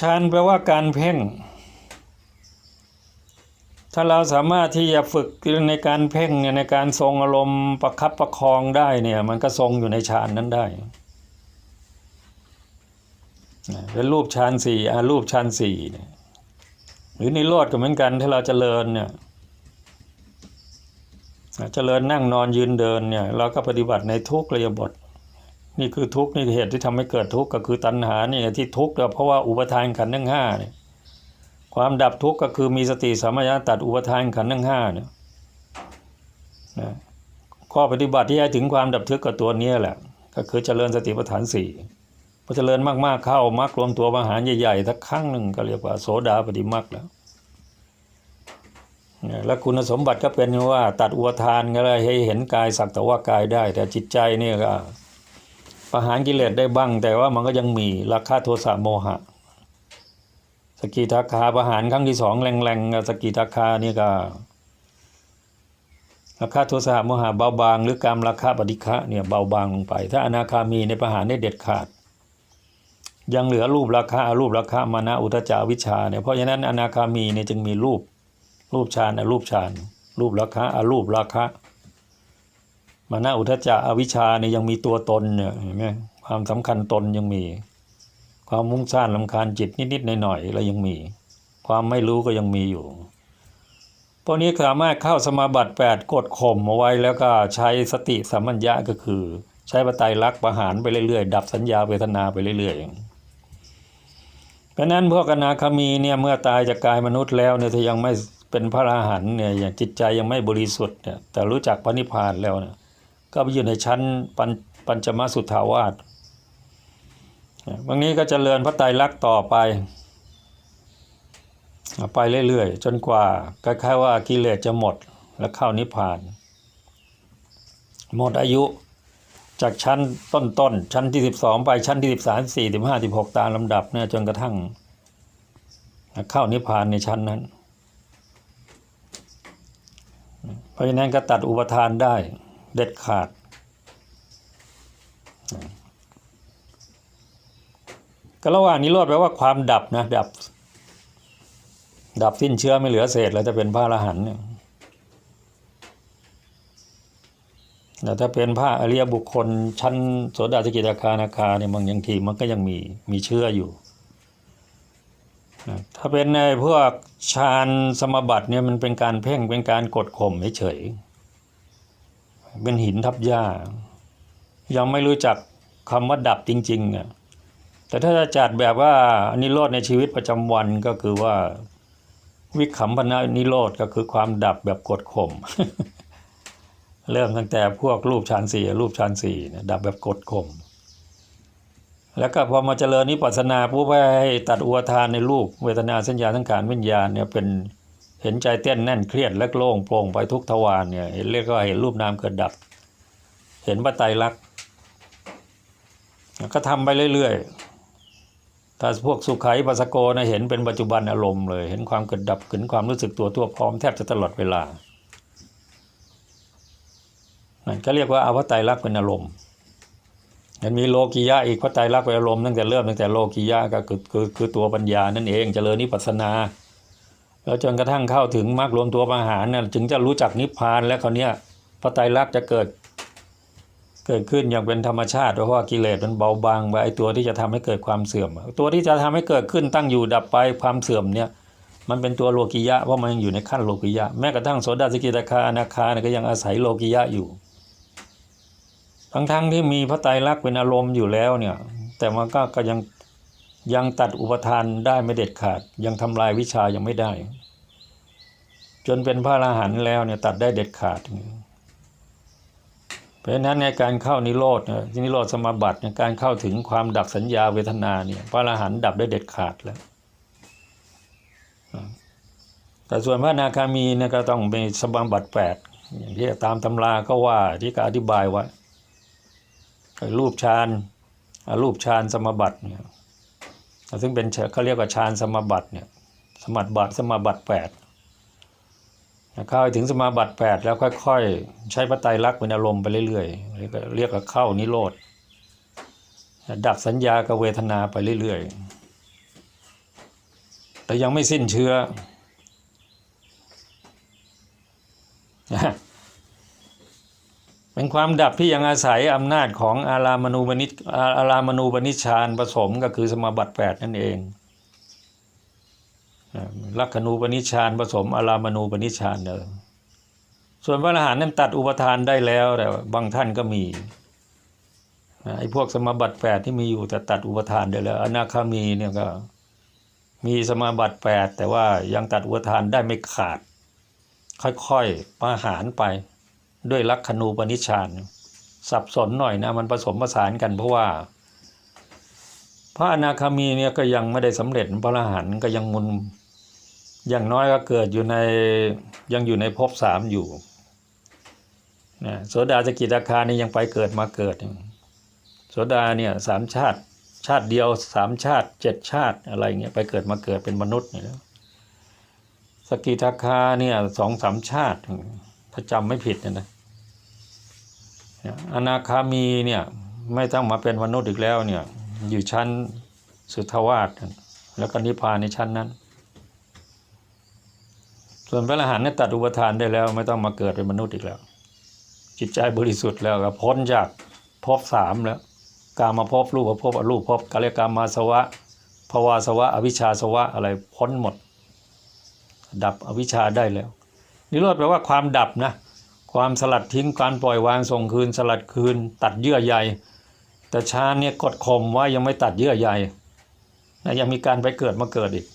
ฌานแปลว่าการเพ่ง ถ้าเราสามารถที่จะฝึกในการเพ่งเนี่ยในการทรงอารมณ์ประคับประคองได้เนี่ยมันก็ทรงอยู่ในฌานนั้นได้เป็นรูปฌานสี่อารูปฌานสี่เนี่ยหรือในโลดก็เหมือนกันถ้าเราจเจริญเนี่ยเจริญนั่งนอนยืนเดินเนี่ยเราก็ปฏิบัติในทุกระยบท นี่คือทุกข์นี่คือเหตุที่ทำให้เกิดทุกข์ก็คือตัณหานี่ที่ทุกข์ก็เพราะว่าอุปทานขันธ์ทั้งห้าเนี่ยความดับทุกข์ก็คือมีสติสามัญญาตัดอุปทานขันธ์ทั้งห้าเนี่ยนะข้อปฏิบัติที่ให้ถึงความดับทุกข์กับตัวนี้แหละ ก็คือเจริญสติปัฏฐานสี่พอเจริญมากๆเข้ามรรครวมตัวมหารใหญ่ๆสักครั้งหนึ่งก็เรียกว่าโสดาปฏิมรรคแล้วแล้วคุณสมบัติก็เป็นว่าตัดอุปทานก็เลยให้เห็นกายสักแต่ว่ากายได้ แต่จิตใจเนี่ก็ ประหารกิเลสได้บ้าง แต่ว่ามันก็ยังมีราคาโทสะโมหะ สกิทาคาประหารครั้งที่สองแรงๆสกิทาคานี่ก็ราคาโทสะโมหะเบาบาง หรือการราคาปฏิฆะเนี่ยเบาบางลงไป ถ้าอนาคามีในประหารได้เด็ดขาด ยังเหลือรูปราคารูปราคามานะอุตจาวิชาเนี่ยเพราะฉะนั้นอนาคามีเนี่ยจึงมีรูปรูปฌานอรูปฌานรูปราคาอารูปราคา มานะอุทจจะอวิชชาเนี่ยยังมีตัวตนเนี่ยเห็นไหมความสำคัญตนยังมี ความมุ่งสร้างลำคาญจิตนิดๆหน่อยๆแล้วยังมี ความไม่รู้ก็ยังมีอยู่พวกนี้สามารถเข้าสมาบัติ 8 กดข่มเอาไว้แล้วก็ใช้สติสัมมัญญะก็คือ ใช้ปไตยลักษณ์ประหารไปเรื่อยๆ ดับสัญญาเวทนาไปเรื่อยๆเพราะนั้นพวกอนาคามีเนี่ยเมื่อตายจากกายมนุษย์แล้วเนี่ยถ้ายังไม่เป็นพระอรหันต์เนี่ยอย่างจิตใจยังไม่บริสุทธิ์เนี่ยแต่รู้จักพระนิพพานแล้วเนี่ย ก็ไปอยู่ในชั้นปัญปญจมสุทธาวาสบางนี้ก็จเจริญพระไตรลักษณ์ต่อไป ไปเรื่อยๆ จนกว่าคล้ายๆว่ากิเลสจะหมดแล้วเข้านิพพาน หมดอายุจากชั้นต้นๆ ชั้นที่ 12 ไปชั้นที่ 13 4 15 16 ตามลำดับเนี่ยจนกระทั่ง เข้านิพพานในชั้นนั้น เพราะฉะนั้นก็ตัดอุปทานได้ เด็ดขาด ก็ระหว่างนี้รอดแปลว่าความดับนะดับ ดับสิ้นเชื้อไม่เหลือเศษ แล้วจะเป็นพระอรหันต์เนี่ยแต่ถ้าเป็นพระอริยบุคคล ชั้นโสดาสกิทาคานาคาเนี่ยบางอย่างทีมันก็ยังมีมีเชื่ออยู่ ถ้าเป็นในพวกฌานสมบัติเนี่ยมันเป็นการเพ่งเป็นการกดข่มเฉย เป็นหินทับหญ้า ยังไม่รู้จักคำว่าดับจริงๆเนี่ยแต่ถ้าจะจัดแบบว่านิโรธในชีวิตประจำวันก็คือว่า วิขำพนานิโรธก็คือความดับแบบกดข่มเริ่มตั้งแต่พวกรูปฌานสี่รูปฌานสี่ดับแบบกดข่มแล้วก็พอมาเจริญนิพพานาผู้ให้ตัดอุทานในรูปเวทนาสัญญาทั้งการวิญญาณเนี่ยเป็น เห็นใจเต้นแน่นเครียดและโล่งโปร่งไปทุกทวารเนี่ยเห็นเรียกว่าเห็นรูปนามเกิดดับ เห็นปัตไตรลักษณ์ก็ทำไปเรื่อยๆ ถ้าพวกสุขัยปัสโกนะเห็นเป็นปัจจุบันอารมณ์เลย เห็นความเกิดดับเห็นความรู้สึกตัวทั่วพร้อมแทบจะตลอดเวลา นั่นก็เรียกว่าอาวัตไตรลักเป็นอารมณ์มันมีโลกิยะอีกพระไตรลักษณ์เป็นอารมณ์ตั้งแต่เริ่มตั้งแต่โลกิยะก็คือคือคือตัวปัญญานั่นเองเจริญนิพพานา แล้วจนกระทั่งเข้าถึงมรรครวมตัวมหาเนี่ยจึงจะรู้จักนิพพานแล้วคราวนี้พระไตรลักษณ์จะเกิด เกิดขึ้นอย่างเป็นธรรมชาติเพราะว่ากิเลสมันเบาบางไปไอตัวที่จะทำให้เกิดความเสื่อม ตัวที่จะทำให้เกิดขึ้นตั้งอยู่ดับไปความเสื่อมเนี่ยมันเป็นตัวโลกิยะเพราะมันยังอยู่ในขั้นโลกิยะ แม้กระทั่งโสดาสกิตาคาอนาคาเนี่ยก็ยังอาศัยโลกิยะอยู่ ทั้งๆทที่มีพระไตรลักษณ์เป็นอารมณ์อยู่แล้วเนี่ย แต่มันก็ก็ยัง ยังตัดอุปทานได้ไม่เด็ดขาด ยังทำลายวิชายังไม่ได้ จนเป็นพระอรหันต์แล้วเนี่ยตัดได้เด็ดขาด เพราะฉะนั้นในการเข้านิโรธนิโรธสมาบัติในการเข้าถึงความดับสัญญาเวทนาเนี่ยพระอรหันต์ดับได้เด็ดขาดแล้วแต่ส่วนพระนาคามีเนี่ยก็ต้องเป็นสมาบัติแปดอย่างที่ตามตำราก็ว่าที่ก็อธิบายไว้รูปฌานรูปฌานสมบัติเนี่ย ซึ่งเป็นเขาเรียกว่าฌานสมบัติเนี่ยสมบัติสมบัติแปดเข้าถึงสมาบัติแปดแล้วค่อยๆ ใช้พระไตรลักษณ์เป็นอารมณ์ไปเรื่อยๆเรียกว่าเข้านิโรธดับสัญญากับเวทนาไปเรื่อยๆ แต่ยังไม่สิ้นเชื้อ เป็นความดับที่ยังอาศัยอำนาจของอารามณูปนิชอารามณูปนิชานผสมก็คือสมาบัติแปดนั่นเองลักขณูปนิชานผสมอารามณูปนิชานเดิมส่วนพระอรหันต์นั้นตัดอุปทานได้แล้วแต่บางท่านก็มีไอ้พวกสมาบัติแปดที่มีอยู่แต่ตัดอุปทานได้แล้วอนาคามีเนี่ยก็มีสมาบัติแปดแต่ว่ายังตัดอุปทานได้ไม่ขาด ค่อยๆประหารไป ด้วยลักขณูปนิชฌานสับสนหน่อยนะมันผสมผสานกันเพราะว่า พระอนาคามีเนี่ยก็ยังไม่ได้สำเร็จพระอรหันต์ก็ยังมุนอย่างน้อยก็เกิดอยู่ในยังอยู่ในภพสามอยู่นะโสดาสกิทาคานี่ยังไปเกิดมาเกิด โสดาเนี่ยสามชาติชาติเดียวสามชาติเจ็ดชาติอะไรเงี้ยไปเกิดมาเกิดเป็นมนุษย์เนี่ยแล้วสกิทาคาเนี่ยสองสามชาติ ถ้าจำไม่ผิดเนยนะ อนาคามีเนี่ยไม่ต้องมาเป็นมนุษย์อีกแล้วเนี่ยอยู่ชั้นสุทวาสแล้วก็นิพพานในชั้นนั้น ส่วนพระอรหันต์เนี่ยตัดอุปทานได้แล้วไม่ต้องมาเกิดเป็นมนุษย์อีกแล้ว จิตใจบริสุทธิ์แล้วก็พ้นจากภพสามแล้วกามาภพรูปภพอรูปภพกาเลกามาสวะภวาสวะ อวิชชาสวะอะไรพ้นหมด ดับอวิชชาได้แล้ว นิโรธแปลว่าความดับนะ ความสลัดทิ้งการปล่อยวางส่งคืนสลัดคืน ตัดเยื่อใยแต่ชาเนี่ยกดข่มว่ายังไม่ตัดเยื่อใยนะยังมีการไปเกิดมาเกิดอีก